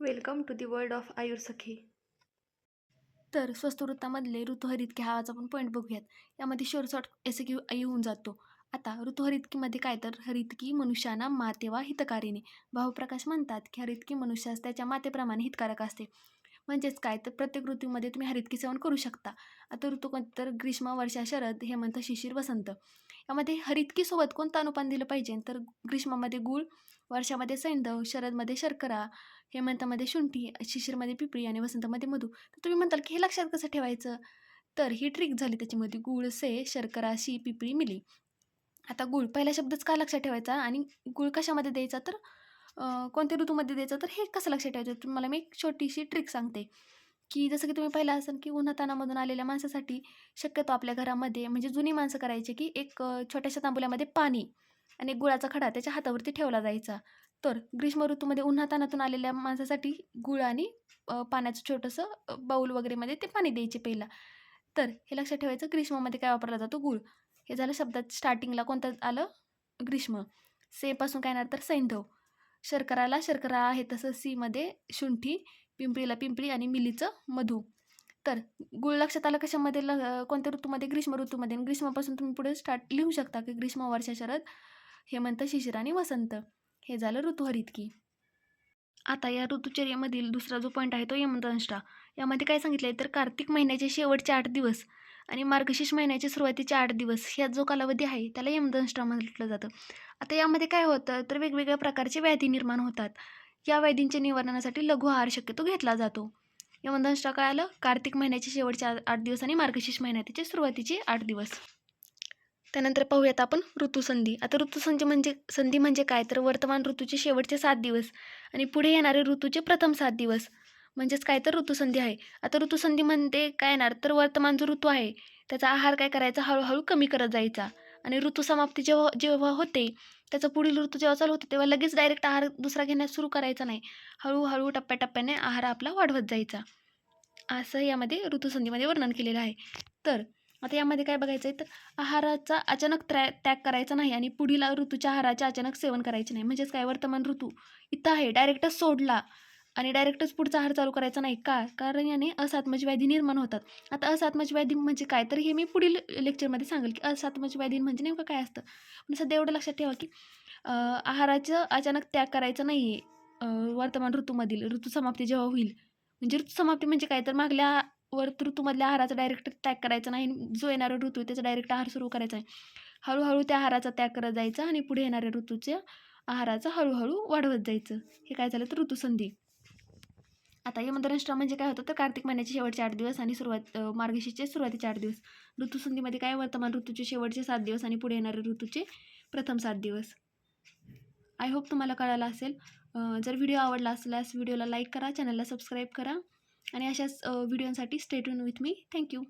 Welcome to the world of Ayur Sakhi तर स्वस्त वृत्तामधले ऋतुहरितकी हा आज आपण पॉईंट बघूयात. यामध्ये शॉर्ट एस क्यू येऊन जातो. आता ऋतुहरितकीमध्ये काय तर हरितकी मनुष्याना मातेवा हितकारीने भावप्रकाश म्हणतात की हरितकी मनुष्यास त्याच्या मातेप्रमाणे हितकारक असते. म्हणजेच काय? तर प्रत्येक ऋतूमध्ये तुम्ही हरितकी सेवन करू शकता. आता ऋतू कोणते? तर ग्रीष्म वर्षा शरद हेमंत शिशिर वसंत. यामध्ये हरितकीसोबत कोणतं अनुपान दिलं पाहिजे? तर ग्रीष्मामध्ये गूळ वर्षामध्ये सैंधव शरदमध्ये शर्करा हेमंतामध्ये शुंठी शिशिरमध्ये पिपळी आणि वसंतामध्ये मधू. तर तुम्ही म्हणताल की हे लक्षात कसं ठेवायचं? तर ही ट्रिक झाली त्याच्यामध्ये. गुळ से शर्करा शी पिपळी मिली. आता गुळ पहिला शब्दच का लक्षात ठेवायचा? आणि गुळ कशामध्ये द्यायचा? तर कोणत्या ऋतूमध्ये द्यायचं तर हे कसं लक्षात ठेवायचं? तुम्हाला मी एक छोटीशी ट्रिक सांगते की जसं की तुम्ही पाहिलं असाल की उन्हातानामधून आलेल्या माणसासाठी शक्यतो आपल्या घरामध्ये म्हणजे जुनी माणसं करायचे की एक छोट्याशा तांबुल्यामध्ये पाणी आणि गुळाचा खडा त्याच्या हातावरती ठेवला जायचा. तर ग्रीष्म ऋतूमध्ये उन्हातानातून आलेल्या माणसासाठी गुळ आणि पाण्याचं छोटंसं बाऊल वगैरेमध्ये ते पाणी द्यायचे पहिला. तर हे लक्षात ठेवायचं ग्रीष्मामध्ये काय वापरला जातो? गुळ. हे झालं शब्दात स्टार्टिंगला कोणतं आलं? ग्रीष्म. सेपासून काय येणार तर सैंधव. शर्कराला शर्करा आहे तसं सीमध्ये शुंठी पिंपळीला पिंपळी आणि मिलीचं मधू. तर गुळ लक्षात आलं कशामध्ये? ल कोणत्या ऋतूमध्ये? ग्रीष्म ऋतूमध्ये. ग्रीष्मापासून तुम्ही पुढे स्टार्ट लिहू शकता की ग्रीष्म वर्षा शरद हेमंत शिशिर आणि वसंत. हे झालं ऋतुहरितकी आता या ऋतुचर्येमधील दुसरा जो पॉईंट आहे तो यमदंष्टा. यामध्ये काय सांगितलं आहे तर कार्तिक महिन्याचे शेवटचे आठ दिवस. आणि मार्गशीर्ष महिन्याच्या सुरुवातीचे आठ दिवस ह्या जो कालावधी आहे त्याला यमदंष्ट्रा म्हटलं जातं. आता यामध्ये काय होतं तर वेगवेगळ्या प्रकारचे व्याधी निर्माण होतात. या व्याधींच्या निवारणासाठी लघु आहार शक्यतो घेतला जातो. यमदंष्ट्रा काय आलं कार्तिक महिन्याचे शेवटचे आठ दिवस आणि मार्गशीर्ष महिन्याचे सुरुवातीचे आठ दिवस. त्यानंतर पाहूयात आपण ऋतुसंधी. आता ऋतुसंधी म्हणजे संधी म्हणजे काय? तर वर्तमान ऋतूचे शेवटचे सात दिवस आणि पुढे येणारे ऋतूचे प्रथम सात दिवस. म्हणजेच काय तर ऋतुसंधी आहे. आता ऋतुसंधीमध्ये काय येणार? तर वर्तमान जो ऋतू आहे त्याचा आहार काय करायचा? हळूहळू कमी करत जायचा. आणि ऋतुसमाप्ती जेव्हा जेव्हा होते त्याचा पुढील ऋतू जेव्हा चालू होते तेव्हा लगेच डायरेक्ट आहार दुसरा घेण्यास सुरू करायचा नाही. हळूहळू टप्प्याटप्प्याने आहार आपला वाढवत जायचा. असं यामध्ये ऋतुसंधीमध्ये वर्णन केलेलं आहे. तर आता यामध्ये काय बघायचं आहे तर आहाराचा अचानक त्रा त्याग करायचा नाही आणि पुढील ऋतूच्या आहाराचे अचानक सेवन करायचे नाही. म्हणजेच काय? वर्तमान ऋतू इथं आहे. डायरेक्टच सोडला. आणि डायरेक्टच पुढचा आहार चालू करायचा नाही का? कारण याने असात्मज व्याधी निर्माण होतात. आता असात्मज व्याधी म्हणजे काय? तर हे मी पुढील लेक्चरमध्ये सांगेल की असात्मज व्याधी म्हणजे नेमकं काय असतं? पण सध्या एवढं लक्षात ठेवा की आहाराचं अचानक त्याग करायचा नाही. आहे वर्तमान ऋतूमधील ऋतुसमाप्ती जेव्हा होईल. म्हणजे ऋतुसमाप्ती म्हणजे काय? तर मागल्या वर्त ऋतूमधल्या आहाराचा डायरेक्ट त्याग करायचा नाही. जो येणारा ऋतू आहे त्याचा डायरेक्ट आहार सुरू करायचा आहे हळूहळू त्या आहाराचा त्याग करत जायचा आणि पुढे येणाऱ्या ऋतूच्या आहाराचा हळूहळू वाढवत जायचं. हे काय झालं? तर ऋतुसंधी. आता यमदंष्टा म्हणजे काय होतं तर कार्तिक महिन्याचे शेवटचे आठ दिवस आणि सुरुवात मार्गशीचे सुरुवातीचे आठ दिवस. ऋतुसंधीमध्ये काय वर्तमान ऋतूचे शेवटचे सात दिवस आणि पुढे येणारे ऋतूचे प्रथम सात दिवस. आय होप तुम्हाला कळालं असेल. जर व्हिडिओ आवडला असल्यास व्हिडिओला लाईक करा चॅनलला सबस्क्राईब करा आणि अशाच व्हिडिओसाठी स्टेट विथ मी थँक्यू